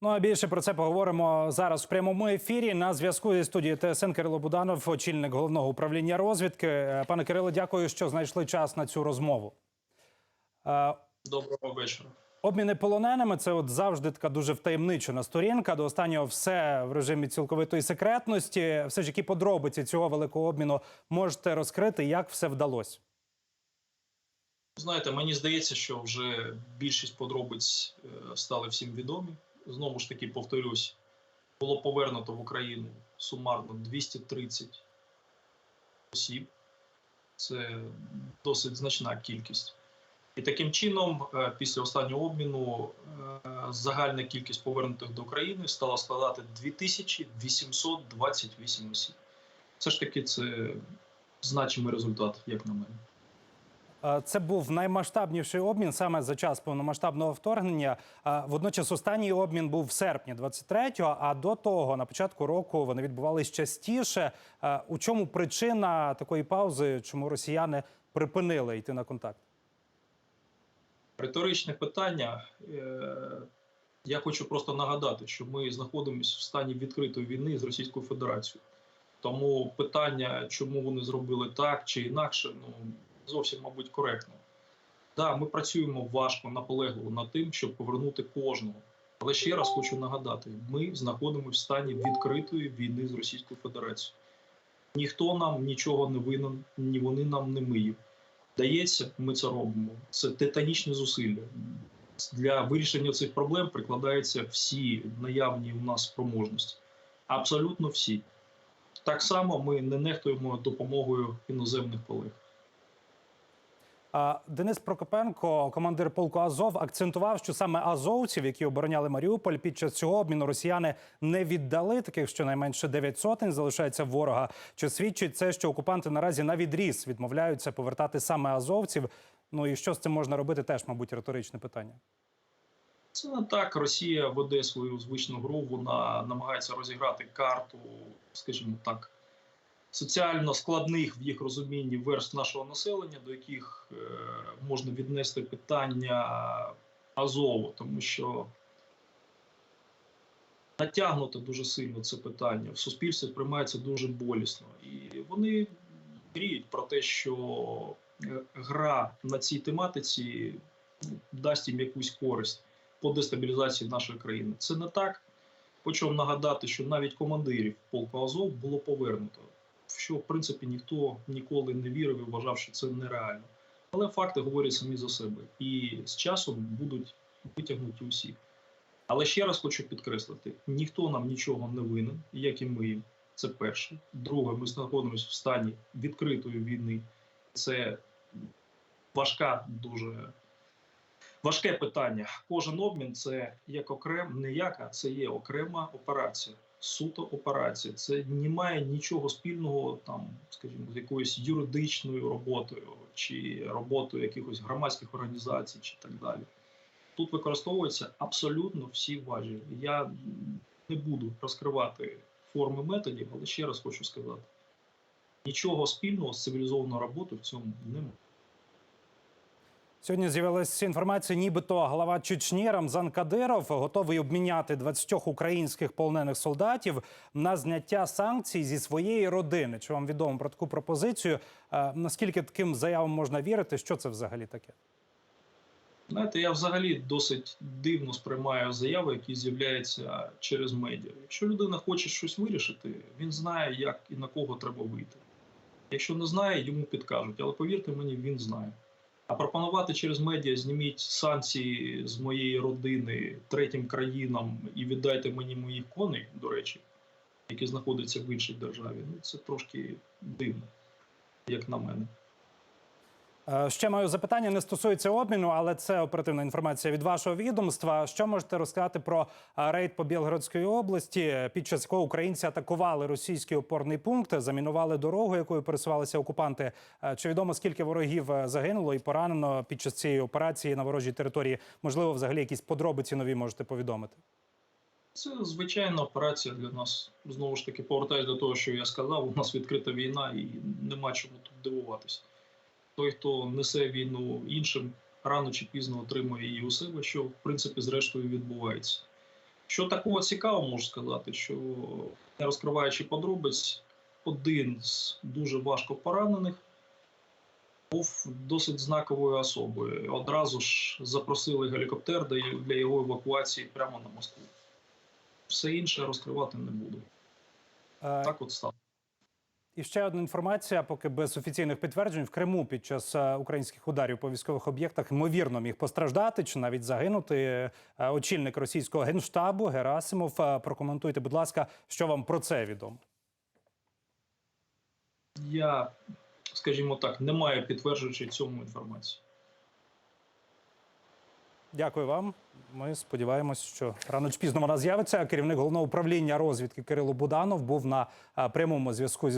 Ну а більше про це поговоримо зараз в прямому ефірі. На зв'язку зі студією ТСН Кирило Буданов, очільник головного управління розвідки. Е, Пане Кирило, дякую, що знайшли час на цю розмову. Е, Доброго вечора. Обміни полоненими це от завжди така дуже втаємничена сторінка. До останнього все в режимі цілковитої секретності. Все ж які подробиці цього великого обміну можете розкрити, як все вдалося. Знаєте, мені здається, що вже більшість подробиць е, стали всім відомі. Знову ж таки, повторюсь, було повернуто в Україну сумарно 230 осіб. Це досить значна кількість. І таким чином, е, після останнього обміну, е, загальна кількість повернутих до України стала складати 2828 осіб. Все ж таки, це значимий результат, як на мене. Е, Це був наймасштабніший обмін саме за час повномасштабного вторгнення. Е, Водночас останній обмін був в серпні 23-го, а до того на початку року вони відбувались частіше. Е, У чому причина такої паузи? Чому росіяни припинили йти на контакт? Риторичне питання. Я хочу просто нагадати, що ми знаходимося в стані відкритої війни з Російською Федерацією. Тому питання, чому вони зробили так чи інакше, ну зовсім, мабуть, коректно. Да, ми працюємо важко, наполегливо над тим, щоб повернути кожного. Але ще раз хочу нагадати: ми знаходимося в стані відкритої війни з Російською Федерацією. Ніхто нам нічого не винен, ні вони нам не миють. Дається, ми це робимо. Це титанічні зусилля. Для вирішення цих проблем прикладаються всі наявні у нас спроможності. Абсолютно всі. Так само ми не нехтуємо допомогою іноземних колег. Денис Прокопенко, командир полку Азов, акцентував, що саме азовців, які обороняли Маріуполь, під час цього обміну росіяни не віддали. Таких щонайменше 9 сотень залишається ворога. Чи свідчить це, що окупанти наразі на відріз відмовляються повертати саме азовців? Ну і що з цим можна робити? Теж, мабуть, риторичне питання. Це не так. Росія веде свою звичну гру. Вона намагається розіграти карту, скажімо так, соціально складних в їх розумінні верств нашого населення, до яких е, можна віднести питання Азову, тому що натягнуто дуже сильно це питання в суспільстві приймається дуже болісно, і вони мріють про те, що е, гра на цій тематиці ну, дасть їм якусь користь по дестабілізації нашої країни. Це не так. Хочу вам нагадати, що навіть командирів полку Азов було повернуто, що в принципі ніхто ніколи не вірив і вважав, що це нереально. Але факти говорять самі за себе, і з часом будуть витягнуті усі. Але ще раз хочу підкреслити: ніхто нам нічого не винен, як і ми. Це перше. Друге, ми знаходимося в стані відкритої війни. Це важка, дуже важке питання. Кожен обмін це як окрем, не як, це є окрема операція. Суто операція. Це не має нічого спільного, там, скажімо, з якоюсь юридичною роботою чи роботою якихось громадських організацій, чи так далі. Тут використовуються абсолютно всі важелі. Я не буду розкривати форми методів, але ще раз хочу сказати: нічого спільного з цивілізованою роботою в цьому немає. Сьогодні з'явилася інформація, нібито глава Чечні Рамзан Кадиров готовий обміняти 20 українських полонених солдатів на зняття санкцій зі своєї родини. Чи вам відомо про таку пропозицію? Е, наскільки таким заявам можна вірити? Що це взагалі таке? Знаєте, я взагалі досить дивно сприймаю заяви, які з'являються через медіа. Якщо людина хоче щось вирішити, він знає, як і на кого треба вийти. Якщо не знає, йому підкажуть. Але повірте мені, він знає. А пропонувати через медіа зніміть санкції з моєї родини третім країнам і віддайте мені моїх коней, до речі, які знаходяться в іншій державі. Ну це трошки дивно, як на мене. Е, Ще маю запитання, не стосується обміну, але це оперативна інформація від вашого відомства. Що можете розказати про е, рейд по Білгородській області, під час якого українці атакували російський опорний пункт, замінували дорогу, якою пересувалися окупанти? Е, Чи відомо скільки ворогів загинуло і поранено під час цієї операції на ворожій території? Можливо, взагалі якісь подробиці нові можете повідомити? Це звичайна операція для нас. Знову ж таки, повертаюся до того, що я сказав. У нас відкрита війна і нема чому тут дивуватися. Той, хто несе війну іншим, рано чи пізно отримує її у себе, що в принципі зрештою відбувається. Що такого цікавого можу сказати, що не розкриваючи подробиць, один з дуже важко поранених був досить знаковою особою. Одразу ж запросили гелікоптер для- його евакуації прямо на Москву. Все інше розкривати не буду. Так от стало. І ще одна інформація, поки без офіційних підтверджень в Криму під час е, українських ударів по військових об'єктах ймовірно міг постраждати чи навіть загинути е, очільник російського генштабу Герасимов. Е, Прокоментуйте, будь ласка, що вам про це відомо? Я, скажімо так, не маю підтверджуючи цьому інформації. Дякую вам. Ми сподіваємось, що рано чи пізно вона з'явиться. Керівник головного управління розвідки Кирило Буданов був на прямому зв'язку зі